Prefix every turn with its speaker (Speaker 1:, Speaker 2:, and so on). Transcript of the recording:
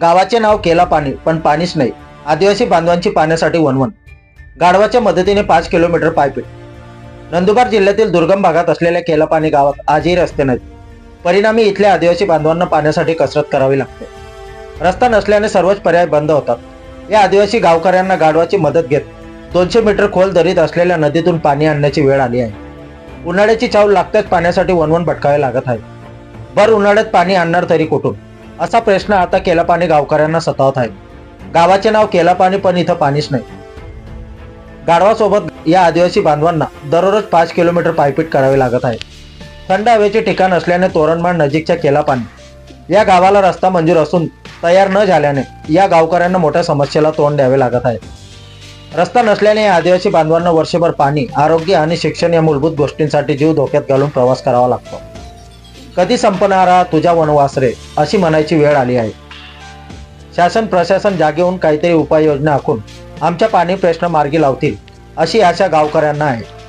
Speaker 1: गावाचे नाव केला पाणी पण पाणीच नाही. आदिवासी बांधवांची पाण्यासाठी वणवण. गाढवाच्या मदतीने पाच किलोमीटर पायपीट. नंदुरबार जिल्ह्यातील दुर्गम भागात असलेल्या केलापाणी गावात आजही रस्ते नाहीत. परिणामी इथल्या आदिवासी बांधवांना पाण्यासाठी कसरत करावी लागते. रस्ता नसल्याने सर्वच पर्याय बंद होतात. या आदिवासी गावकऱ्यांना गाढवाची मदत घेत दोनशे मीटर खोल दरीत असलेल्या नदीतून पाणी आणण्याची वेळ आली आहे. उन्हाळ्याची चावल लागताच पाण्यासाठी वणवण भटकावे लागत आहे. भर उन्हाळ्यात पाणी आणणार तरी कुठून? असा प्रश्न आता केलापाणी गावकऱ्यांना सतावत आहे. गावाचे नाव केलापाणी पण इथं पाणीच नाही. गाढवासोबत या आदिवासी बांधवांना दररोज पाच किलोमीटर पायपीट करावी लागत आहे. थंड हवेचे ठिकाण असल्याने तोरणमाळ नजीकच्या केलापाणी या गावाला रस्ता मंजूर असून तयार न झाल्याने या गावकऱ्यांना मोठ्या समस्येला तोंड द्यावे लागत आहे. रस्ता नसल्याने या आदिवासी बांधवांना वर्षभर पाणी आरोग्य आणि शिक्षण या मूलभूत गोष्टींसाठी जीव धोक्यात घालून प्रवास करावा लागतो. कधी संपणारा तुझा वनवास रे अशी म्हणायची वेळ आली आहे. शासन प्रशासन जागे होऊन काहीतरी उपाययोजना आखून आमच्या पाणी प्रश्न मार्गी लावतील अशी आशा गावकऱ्यांना आहे.